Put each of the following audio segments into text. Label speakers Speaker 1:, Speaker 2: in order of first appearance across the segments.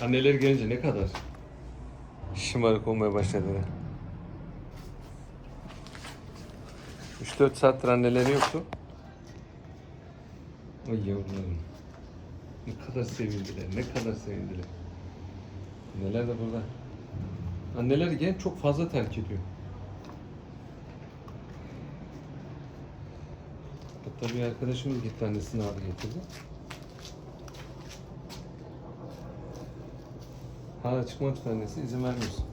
Speaker 1: Anneler gelince ne kadar şımarık olmaya başladılar. 3-4 saattir anneleri yoktu. Ay yavrularım. Ne kadar sevindiler, ne kadar sevindiler. Neler de burada. Anneler gene çok fazla terk ediyor. Hatta bir arkadaşımız gitti annesini aldı getirdi. Hala çıkmamış annesi izin vermiyorsun.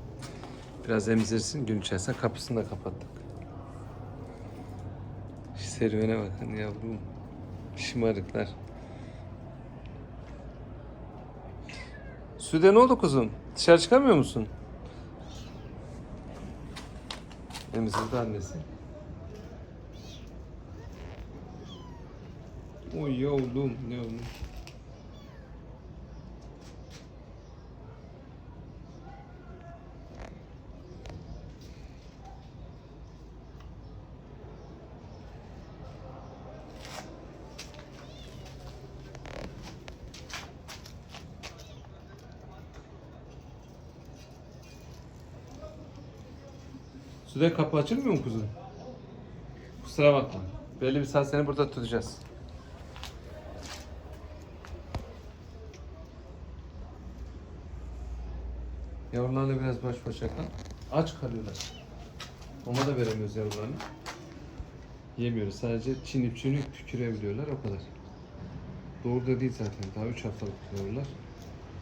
Speaker 1: Biraz emzirsin gün içerisinde kapısını da kapattık. Serüvene bakın yavrum. Şımarıklar. Sude ne oldu kuzum? Dışarı çıkamıyor musun? Emzirdi annesi. Oy yavrum yavrum. Sude kapı açılmıyor mu kuzum? Kusura bakma. Belli bir saat seni burada tutacağız. Yavrularla biraz baş başa kal. Aç kalıyorlar. Mama da veremiyoruz yavrularına. Yemiyoruz. Sadece çinip çinip tükürebiliyorlar o kadar. Doğru da değil zaten. Daha 3 haftalık yavrular.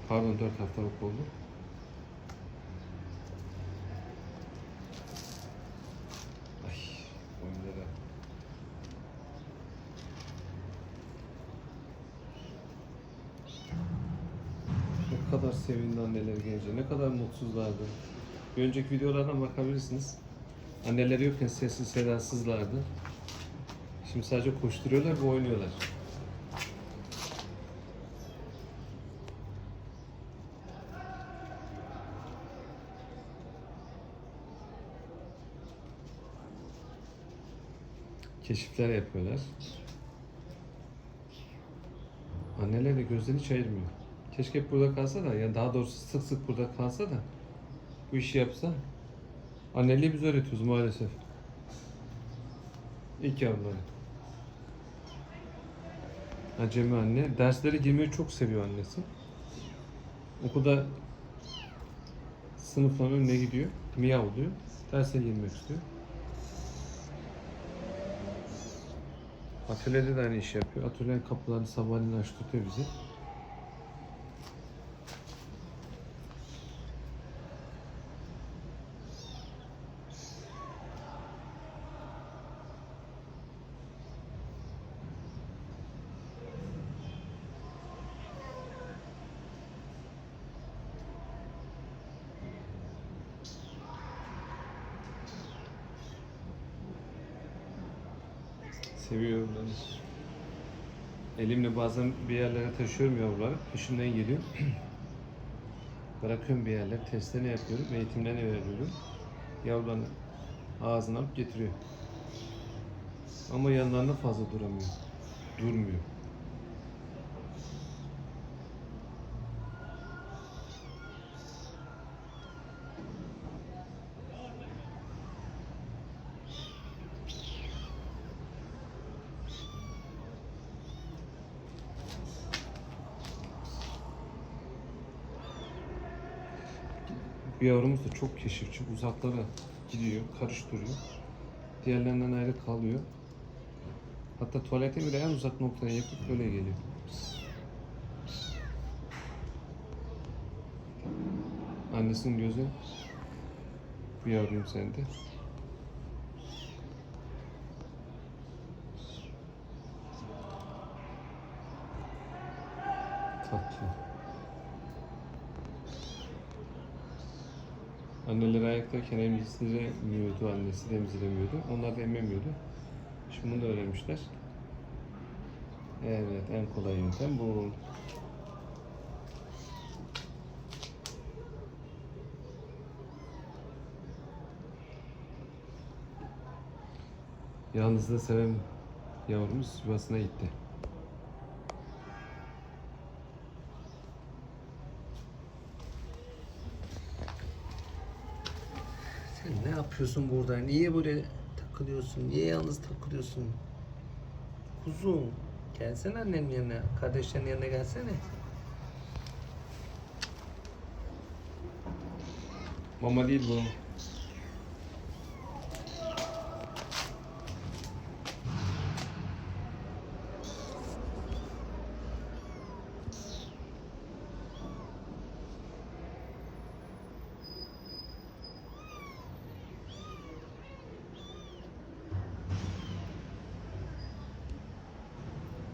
Speaker 1: Pardon 4 haftalık oldu. Ay oyunlara. Ne kadar sevindi anneler gelince, ne kadar mutsuzlardı. Bir önceki videolardan bakabilirsiniz. Anneleri yokken sessiz sedasızlardı. Şimdi sadece koşturuyorlar ve oynuyorlar. Keşifler yapıyorlar. Anneler de gözlerini hiç ayırmıyor. Keşke burada kalsa da, ya daha doğrusu sık sık burada kalsa da bu işi yapsa. Anneliği biz öğretiyoruz maalesef. İlk yavruları. Acemi anne. Derslere girmeyi çok seviyor annesi. Okulda sınıfların önüne gidiyor. Miyav diyor. Derse girmek istiyor. Atölyede de aynı iş yapıyor. Atölyenin kapılarını sabahleyin açtırtıyor bizi. Seviyorum ben. Elimle bazen bir yerlere taşıyorum yavruları. Peşimden geliyor. Bırakıyorum bir yerler. Testlerini yapıyorum. Eğitimlerini veriyorum. Yavrularını ağzına getiriyor. Ama yanlarında fazla duramıyor. Durmuyor. Bir yavrumuz da çok keşifçi. Uzaklara gidiyor, karıştırıyor. Diğerlerinden ayrı kalıyor. Hatta tuvalete bile en uzak noktaya yapıp öyle geliyor. Annesinin gözü bu yavrum sende. Tatlı. Anneleri ayaktayken emziremiyordu, annesi de emziremiyordu. Onlar da ememiyordu. Şimdi bunu da öğrenmişler. Evet, en kolay yöntem bu. Yalnızlığı seven yavrumuz yuvasına gitti.
Speaker 2: Yapıyorsun burada? Niye böyle takılıyorsun? Niye yalnız takılıyorsun? Kuzum. Gelsene annenin yanına. Kardeşlerin yanına gelsene.
Speaker 1: Mama değil bu.